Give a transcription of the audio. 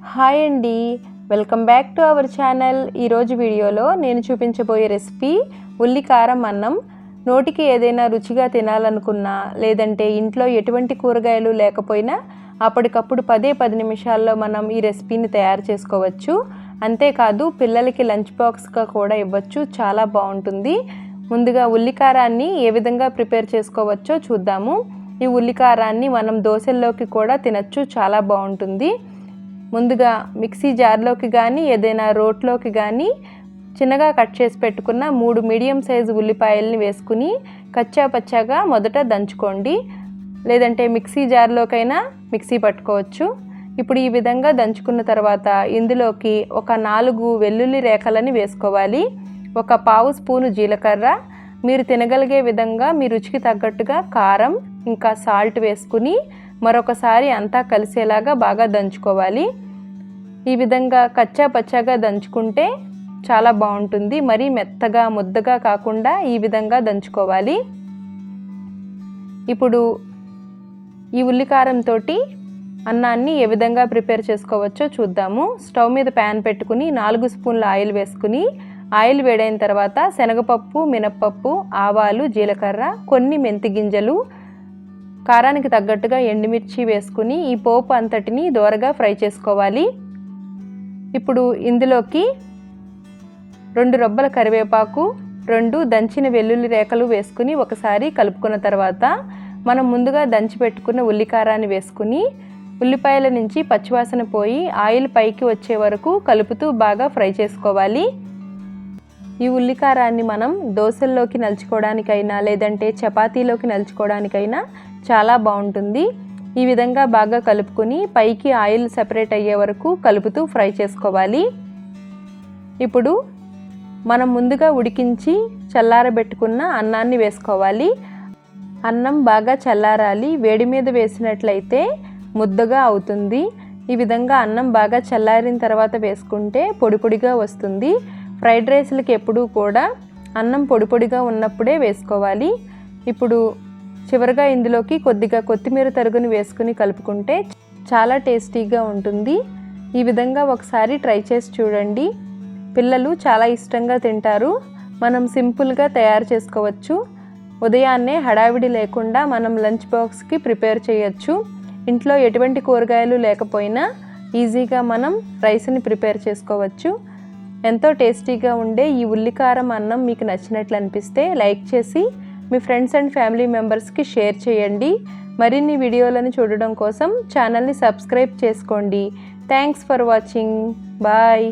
Hi అండి. Welcome back to our channel. ఈరోజు వీడియోలో నేను చూపించబోయే రెసిపీ ఉల్లికారం అన్నం. నోటికి ఏదైనా రుచిగా తినాలనుకున్నా లేదంటే ఇంట్లో ఎటువంటి కూరగాయలు లేకపోయినా అప్పటికప్పుడు పదే పది నిమిషాల్లో మనం ఈ రెసిపీని తయారు చేసుకోవచ్చు. అంతేకాదు పిల్లలకి లంచ్ బాక్స్గా కూడా ఇవ్వచ్చు. చాలా బాగుంటుంది. ముందుగా ఉల్లికారాన్ని ఏ విధంగా ప్రిపేర్ చేసుకోవచ్చో చూద్దాము. ఈ ఉల్లికారాన్ని మనం దోశల్లోకి కూడా తినచ్చు. చాలా బాగుంటుంది. ముందుగా మిక్సీ జార్లోకి కానీ ఏదైనా రోట్లోకి కానీ చిన్నగా కట్ చేసి పెట్టుకున్న మూడు మీడియం సైజు ఉల్లిపాయల్ని వేసుకుని కచ్చా పచ్చాగా మొదట దంచుకోండి. లేదంటే మిక్సీ జార్లోకైనా మిక్సీ పట్టుకోవచ్చు. ఇప్పుడు ఈ విధంగా దంచుకున్న తర్వాత ఇందులోకి ఒక నాలుగు వెల్లుల్లి రేఖలని వేసుకోవాలి. ఒక పావు స్పూను జీలకర్ర. మీరు తినగలిగే విధంగా మీ రుచికి తగ్గట్టుగా కారం ఇంకా సాల్ట్ వేసుకుని మరొకసారి అంతా కలిసేలాగా బాగా దంచుకోవాలి. ఈ విధంగా కచ్చా పచ్చాగా దంచుకుంటే చాలా బాగుంటుంది. మరీ మెత్తగా ముద్దగా కాకుండా ఈ విధంగా దంచుకోవాలి. ఇప్పుడు ఈ ఉల్లికారంతో అన్నాన్ని ఏ విధంగా ప్రిపేర్ చేసుకోవచ్చో చూద్దాము. స్టవ్ మీద ప్యాన్ పెట్టుకుని నాలుగు స్పూన్ల ఆయిల్ వేసుకుని ఆయిల్ వేడైన తర్వాత శనగపప్పు మినప్పప్పు ఆవాలు జీలకర్ర కొన్ని మెంతి గింజలు కారానికి తగ్గట్టుగా ఎండుమిర్చి వేసుకుని ఈ పోపు అంతటిని దోరగా ఫ్రై చేసుకోవాలి. ఇప్పుడు ఇందులోకి రెండు రొబ్బల కరివేపాకు రెండు దంచిన వెల్లుల్లి రేఖలు వేసుకుని ఒకసారి కలుపుకున్న తర్వాత మనం ముందుగా దంచి పెట్టుకున్న ఉల్లికారాన్ని వేసుకుని ఉల్లిపాయల నుంచి పచ్చివాసన పోయి ఆయిల్ పైకి వచ్చే వరకు కలుపుతూ బాగా ఫ్రై చేసుకోవాలి. ఈ ఉల్లికారాన్ని మనం దోశల్లోకి నలుచుకోవడానికైనా లేదంటే చపాతీలోకి నలుచుకోవడానికైనా చాలా బాగుంటుంది. ఈ విధంగా బాగా కలుపుకొని పైకి ఆయిల్ సెపరేట్ అయ్యే వరకు కలుపుతూ ఫ్రై చేసుకోవాలి. ఇప్పుడు మనం ముందుగా ఉడికించి చల్లారబెట్టుకున్న అన్నాన్ని వేసుకోవాలి. అన్నం బాగా చల్లారాలి. వేడి మీద వేసినట్లయితే ముద్దగా అవుతుంది. ఈ విధంగా అన్నం బాగా చల్లారిన తర్వాత వేసుకుంటే పొడి పొడిగా వస్తుంది. ఫ్రైడ్ రైస్లకి ఎప్పుడూ కూడా అన్నం పొడి పొడిగా ఉన్నప్పుడే వేసుకోవాలి. ఇప్పుడు చివరిగా ఇందులోకి కొద్దిగా కొత్తిమీర తరుగుని వేసుకుని కలుపుకుంటే చాలా టేస్టీగా ఉంటుంది. ఈ విధంగా ఒకసారి ట్రై చేసి చూడండి. పిల్లలు చాలా ఇష్టంగా తింటారు. మనం సింపుల్గా తయారు చేసుకోవచ్చు. ఉదయాన్నే హడావిడి లేకుండా మనం లంచ్ బాక్స్కి ప్రిపేర్ చేయొచ్చు. ఇంట్లో ఎటువంటి కూరగాయలు లేకపోయినా ఈజీగా మనం రైస్ని ప్రిపేర్ చేసుకోవచ్చు. ఎంతో టేస్టీగా ఉండే ఈ ఉల్లికారం అన్నం మీకు నచ్చినట్లు అనిపిస్తే లైక్ చేసి మీ ఫ్రెండ్స్ అండ్ ఫ్యామిలీ మెంబర్స్కి షేర్ చేయండి. మరిన్ని వీడియోలను చూడడం కోసం ఛానల్ని సబ్స్క్రైబ్ చేసుకోండి. Thanks for watching bye